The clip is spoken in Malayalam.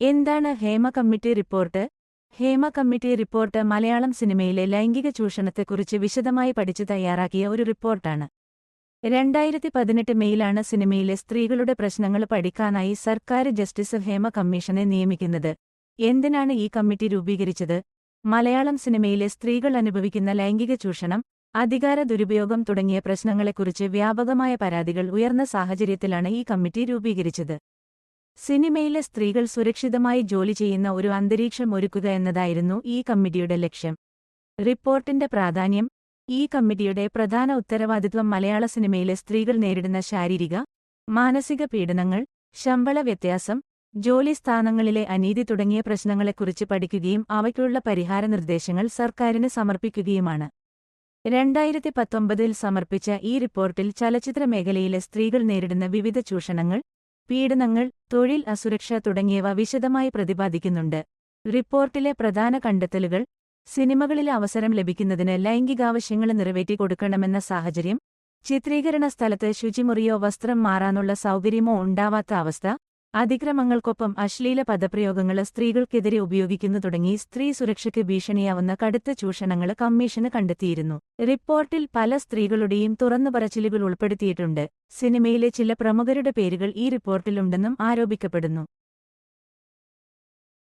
എന്താണ് Hema committee report? Hema committee report Malayalam സിനിമയിലെ ലൈംഗിക ചൂഷണത്തെക്കുറിച്ച് വിശദമായി പഠിച്ചു തയ്യാറാക്കിയ ഒരു റിപ്പോർട്ടാണ്. രണ്ടായിരത്തി പതിനെട്ട് മെയിലാണ് സിനിമയിലെ സ്ത്രീകളുടെ പ്രശ്നങ്ങൾ പഠിക്കാനായി സർക്കാർ ജസ്റ്റിസ് ഹേമ കമ്മീഷനെ നിയമിക്കുന്നത്. എന്തിനാണ് ഈ കമ്മിറ്റി രൂപീകരിച്ചത്? മലയാളം സിനിമയിലെ സ്ത്രീകൾ അനുഭവിക്കുന്ന ലൈംഗിക ചൂഷണം അധികാര ദുരുപയോഗം തുടങ്ങിയ പ്രശ്നങ്ങളെക്കുറിച്ച് വ്യാപകമായ പരാതികൾ ഉയർന്ന സാഹചര്യത്തിലാണ് ഈ കമ്മിറ്റി രൂപീകരിച്ചത്. സിനിമയിലെ സ്ത്രീകൾ സുരക്ഷിതമായി ജോലി ചെയ്യുന്ന ഒരു അന്തരീക്ഷം ഒരുക്കുക എന്നതായിരുന്നു ഈ കമ്മിറ്റിയുടെ ലക്ഷ്യം. റിപ്പോർട്ടിന്റെ പ്രാധാന്യം. ഈ കമ്മിറ്റിയുടെ പ്രധാന ഉത്തരവാദിത്വം മലയാള സിനിമയിലെ സ്ത്രീകൾ നേരിടുന്ന ശാരീരിക മാനസിക പീഡനങ്ങൾ ശമ്പള വ്യത്യാസം ജോലി സ്ഥാനങ്ങളിലെ അനീതി തുടങ്ങിയ പ്രശ്നങ്ങളെക്കുറിച്ച് പഠിക്കുകയും അവയ്ക്കുള്ള പരിഹാര നിർദ്ദേശങ്ങൾ സർക്കാരിന് സമർപ്പിക്കുകയുമാണ്. രണ്ടായിരത്തി പത്തൊമ്പതിൽ സമർപ്പിച്ച ഈ റിപ്പോർട്ടിൽ ചലച്ചിത്ര മേഖലയിലെ സ്ത്രീകൾ നേരിടുന്ന വിവിധ ചൂഷണങ്ങൾ പീഡനങ്ങൾ തൊഴിൽ അസുരക്ഷ തുടങ്ങിയവ വിശദമായി പ്രതിപാദിക്കുന്നുണ്ട്. റിപ്പോർട്ടിലെ പ്രധാന കണ്ടെത്തലുകൾ സിനിമകളിൽ അവസരം ലഭിക്കുന്നതിന് ലൈംഗികാവശ്യങ്ങൾ നിറവേറ്റി കൊടുക്കണമെന്ന സാഹചര്യം ചിത്രീകരണ സ്ഥലത്ത് ശുചിമുറിയോ വസ്ത്രം മാറാനുള്ള സൗകര്യമോ ഉണ്ടാവാത്ത അവസ്ഥ അതിക്രമങ്ങൾക്കൊപ്പം അശ്ലീല പദപ്രയോഗങ്ങൾ സ്ത്രീകൾക്കെതിരെ ഉപയോഗിക്കുന്നു തുടങ്ങി സ്ത്രീ സുരക്ഷയ്ക്ക് ഭീഷണിയാവുന്ന കടുത്ത ചൂഷണങ്ങൾ കമ്മീഷന് കണ്ടെത്തിയിരുന്നു. റിപ്പോർട്ടിൽ പല സ്ത്രീകളുടെയും തുറന്നുപറച്ചിലുകൾ ഉൾപ്പെടുത്തിയിട്ടുണ്ട്. സിനിമയിലെ ചില പ്രമുഖരുടെ പേരുകൾ ഈ റിപ്പോർട്ടിലുണ്ടെന്നും ആരോപിക്കപ്പെടുന്നു.